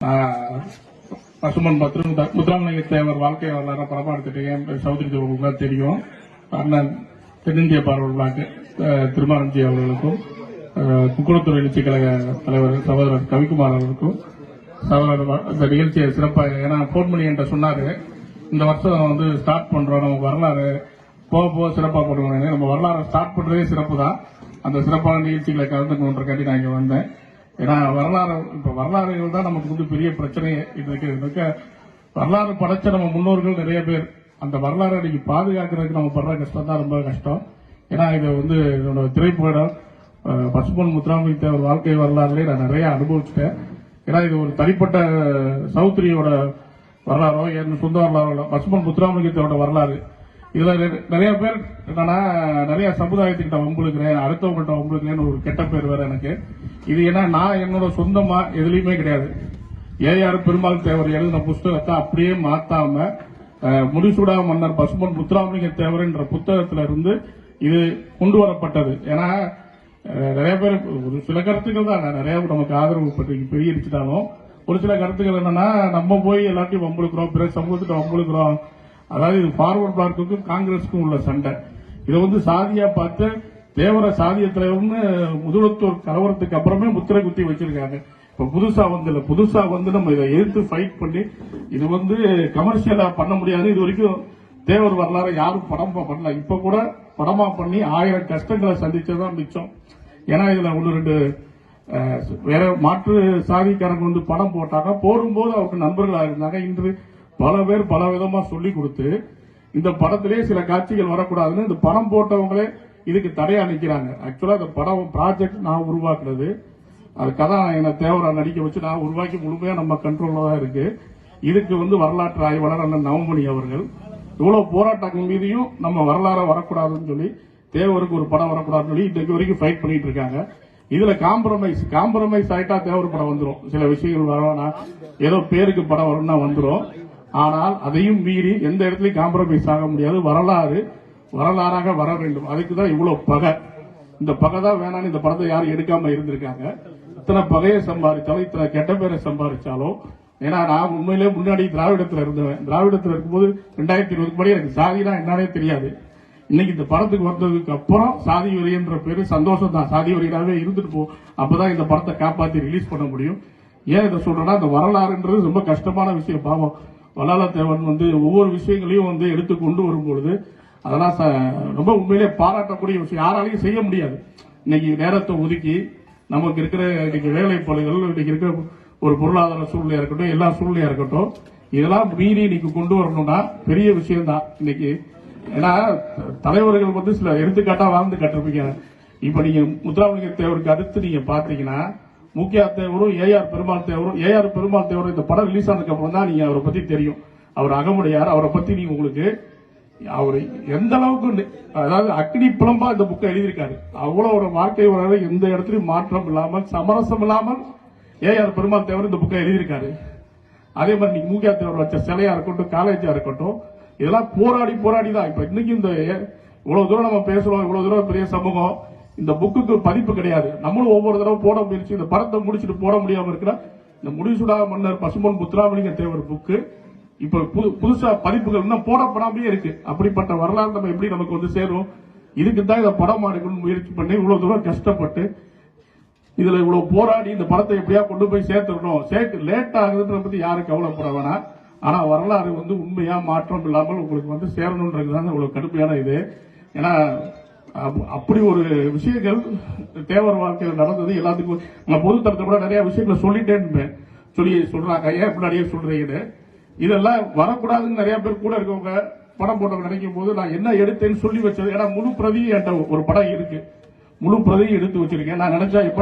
ஆஹ், பசுமன் பத்ரு முத்துராமலிங்க தேவர் வாழ்க்கை வரலாறு படமா எடுத்துட்டீங்க சௌத்ரி தான் தெரியும். அண்ணன் தென்னிந்திய பார்வை திருமாரஞ்சி அவர்களுக்கும் குக்குளத்துறை குக்குளத்தூர் எழுச்சி கழக தலைவர் சகோதரர் கவிக்குமார் அவர்களுக்கும் சகோதரர் இந்த நிகழ்ச்சியை சிறப்பாக ஏன்னா போன் பண்ணி என்கிட்ட சொன்னாரு இந்த வருஷம் வந்து ஸ்டார்ட் பண்றோம் நம்ம வரலாறு போக போக சிறப்பாக பண்ணுவோம் நம்ம வரலாறு ஸ்டார்ட் பண்றதே சிறப்பு தான் அந்த சிறப்பான நிகழ்ச்சிகளை கலந்துக்கணுன்றக்காண்டி நான் இங்கே வந்தேன். ஏன்னா வரலாறு இப்ப வரலாறுகள் தான் நமக்கு வந்து பெரிய பிரச்சனை இது இருக்கு வரலாறு படைச்ச நம்ம முன்னோர்கள் நிறைய பேர். அந்த வரலாறு இன்னைக்கு பாதுகாக்கிறதுக்கு நம்ம படுற கஷ்டம் தான் ரொம்ப கஷ்டம். ஏன்னா இது வந்து என்னோட திரைப்படம் பசுபன் பசும்பொன் முத்துராமலிங்க வாழ்க்கை வரலாறுலேயே நான் நிறைய அனுபவிச்சிட்டேன். ஏன்னா இது ஒரு தனிப்பட்ட சௌத்ரியோட வரலாறோ என் சொந்த வரலாறோ பசும்பொன் முத்துராமலிங்கத்தோட வரலாறு. இதுல நிறைய பேர் என்னன்னா நிறைய சமுதாயத்துக்கிட்ட வம்புழுக்கிறேன் அடுத்தவங்கள்ட்ட வம்புழுக்கிறேன்னு ஒரு கெட்ட பேர் வேற எனக்கு. இது ஏன்னா நான் என்னோட சொந்தமா எதுலையுமே கிடையாது. ஏஆர் பெருமாள் தேவர் எழுதின புஸ்தகத்தை அப்படியே மாத்தாம முடிசூடா மன்னர் பசுமன் முத்துராமலிங்க தேவர் என்ற புத்தகத்துல இருந்து இது கொண்டு வரப்பட்டது. ஏன்னா நிறைய பேர் ஒரு சில கருத்துக்கள் தான். நிறைய நமக்கு ஆதரவு பற்றி பெருகிருச்சுட்டாலும் ஒரு சில கருத்துக்கள் என்னன்னா நம்ம போய் எல்லாத்தையும் வம்புழுக்கிறோம் பிற சமூகத்திட்ட வம்புழுக்கிறோம் அதாவது இது ஃபார்வர்ட் பிளாக்குக்கும் காங்கிரஸுக்கும் உள்ள சண்டை. இதை வந்து சாதியா பார்த்து தேவர சாதிய தலைவர்னு முதலத்தூர் கலவரத்துக்கு அப்புறமே முத்திரை குத்தி வச்சிருக்காங்க. இப்ப புதுசா வந்து புதுசா வந்து நம்ம இதை எதிர்த்து ஃபைட் பண்ணி இது வந்து கமர்ஷியலா பண்ண முடியாது. இது வரைக்கும் தேவர் வரலாறு யாரும் படம் பண்ணல. இப்ப கூட படமா பண்ணி ஆயிரம் கஷ்டங்களை சந்திச்சதான் மிச்சம். ஏன்னா இதுல ஒன்று ரெண்டு வேற மாற்று சாதிக்காரங்க வந்து படம் போட்டாங்க. போடும்போது அவருக்கு நண்பர்களாக இருந்தாங்க. இன்று பல பேர் பல விதமா சொல்லி கொடுத்து இந்த படத்திலே சில காட்சிகள் வரக்கூடாதுன்னு இந்த படம் போட்டவங்களே இதுக்கு தடையா நிக்கிறாங்க. ஆக்சுவலா இந்த படம் ப்ராஜெக்ட் நான் உருவாக்குனது அது கதாநாயகனை தேவரா நடிக்க வச்சு நான் உருவாக்கி முழுமையா நம்ம கண்ட்ரோல்ல தான் இருக்கு. இதுக்கு வந்து வரலாற்று ஆய்வாளர் அண்ணன் நவமணி அவர்கள். இவ்வளவு போராட்டங்கள் மீதியும் நம்ம வரலாற வரக்கூடாதுன்னு சொல்லி தேவருக்கு ஒரு படம் வரக்கூடாதுன்னு சொல்லி இன்னைக்கு வரைக்கும் ஃபைட் பண்ணிட்டு இருக்காங்க. இதுல காம்ப்ரமைஸ் காம்ப்ரமைஸ் ஆயிட்டா தேவர் படம் வந்துடும் சில விஷயங்கள் வரலாம் ஏதோ பேருக்கு படம் வரும்னா வந்துடும் ஆனால் அதையும் மீறி எந்த இடத்துலயும் காம்ப்ரமைஸ் ஆக முடியாது. வரலாறு வரலாறாக வர வேண்டும். அதுக்கு தான் இவ்வளவு பகை. இந்த பகை தான் வேணாம்னு இந்த படத்தை யாரும் எடுக்காம இருந்திருக்காங்க. இத்தனை பகையை சம்பாதிச்சாலும் இத்தனை கெட்ட பேரை சம்பாதிச்சாலும் ஏன்னா நான் உண்மையிலே முன்னாடி திராவிடத்துல இருந்தவன். திராவிடத்துல இருக்கும்போது ரெண்டாயிரத்தி இருபதுக்கு படி எனக்கு சாதினா என்னன்னே தெரியாது. இன்னைக்கு இந்த படத்துக்கு வந்ததுக்கு அப்புறம் சாதி வரின்ற பேரு சந்தோஷம் தான். சாதி வரியாவே இருந்துட்டு போ. அப்பதான் இந்த படத்தை காப்பாத்தி ரிலீஸ் பண்ண முடியும். ஏன் இதை சொல்றேன்னா இந்த வரலாறுன்றது ரொம்ப கஷ்டமான விஷயம். பாவம். வல்லாளத்தேவன் வந்து ஒவ்வொரு விஷயங்களையும் வந்து எடுத்து கொண்டு வரும்பொழுது அதெல்லாம் ச- ரொம்ப உண்மையிலே பாராட்டக்கூடிய விஷயம். யாராலையும் செய்ய முடியாது. இன்னைக்கு நேரத்தை ஒதுக்கி நமக்கு இருக்கிற இன்னைக்கு வேலை பழுகள் இன்னைக்கு இருக்கிற ஒரு பொருளாதார சூழ்நிலையா இருக்கட்டும் எல்லா சூழ்நிலையா இருக்கட்டும் இதெல்லாம் மீறி இன்னைக்கு கொண்டு வரணும்னா பெரிய விஷயம் தான் இன்னைக்கு. ஏன்னா தலைவர்கள் வந்து சில எடுத்துக்காட்டா வாழ்ந்து கட்டிருப்பீங்க. இப்ப நீங்க முத்துராமலிங்க தேவருக்கு அடுத்து நீங்க பாத்தீங்கன்னா முக்கிய தேவரும் ஏஆர் பெருமாள் தேவரும் ஏஆர் பெருமாள் தேவரும் இந்த படம் ரிலீஸ் ஆனதுக்கு அப்புறம் தான் நீங்க அவரை பத்தி தெரியும். அவர் அகமுடையார் அவரை பத்தி நீங்க உங்களுக்கு அவர் எந்த அளவுக்கு அதாவது அக்னி புலம்பா இந்த புக்கை எழுதியிருக்காரு. அவ்வளவு ஒரு வாழ்க்கை வரலாறு எந்த இடத்துலயும் மாற்றம் இல்லாமல் சமரசம் இல்லாமல் ஏஆர் பெருமாள் தேவர் இந்த புக்கை எழுதியிருக்காரு. அதே மாதிரி நீங்க மூக்கியா தேவர் வச்ச சிலையா இருக்கட்டும் காலேஜா இருக்கட்டும் இதெல்லாம் போராடி போராடி தான் இப்ப இன்னைக்கு இந்த இவ்வளவு தூரம் நம்ம பேசுறோம் இவ்வளவு தூரம் பெரிய சமூகம் இந்த புக்குக்கு பதிப்பு கிடையாது. நம்மளும் ஒவ்வொரு தடவை போட முயற்சி இந்த படத்தை முடிச்சுட்டு போட முடியாம இருக்கிற இந்த முடிசுடா மன்னர் பசும்பொன் முத்துராமலிங்க தேவர் புக்கு இப்ப புது- புதுசா பதிப்புகள் இன்னும் போடப்படாமலே இருக்கு. அப்படிப்பட்ட வரலாறு நம்ம எப்படி நமக்கு வந்து சேரும்? இதுக்கு தான் இதை படம் எடுக்கணும்னு முயற்சி பண்ணி இவ்வளவு தூரம் கஷ்டப்பட்டு இதுல இவ்வளவு போராடி இந்த படத்தை எப்படியா கொண்டு போய் சேர்த்துடணும்? சேர்த்து லேட் ஆகுதுன்ற பத்தி யாரும் கவலைப்பட வேணாம். ஆனா வரலாறு வந்து உண்மையா மாற்றம் இல்லாமல் உங்களுக்கு வந்து சேரணுன்றது தான் இவ்வளவு கடுமையான இது. ஏன்னா அப்படி ஒரு விஷயங்கள் தேவர் வாழ்க்கையில் நடந்தது எல்லாத்துக்கும். நான் பொது தரத்தை கூட நிறைய விஷயங்களை சொல்லிட்டே இருப்பேன். சொல்லி சொல்றாங்க. ஏன் முன்னாடியே சொல்றீங்கன்னு. இதெல்லாம் வரக்கூடாதுன்னு நிறைய பேர் கூட இருக்கவங்க படம் போட்டவங்க நினைக்கும் போது நான் என்ன எடுத்தேன்னு சொல்லி வச்சது. ஏன்னா முழு பிரதி என்கிட்ட ஒரு படம் இருக்கு. முழு பிரதியும் எடுத்து வச்சிருக்கேன். நான் நினைச்சா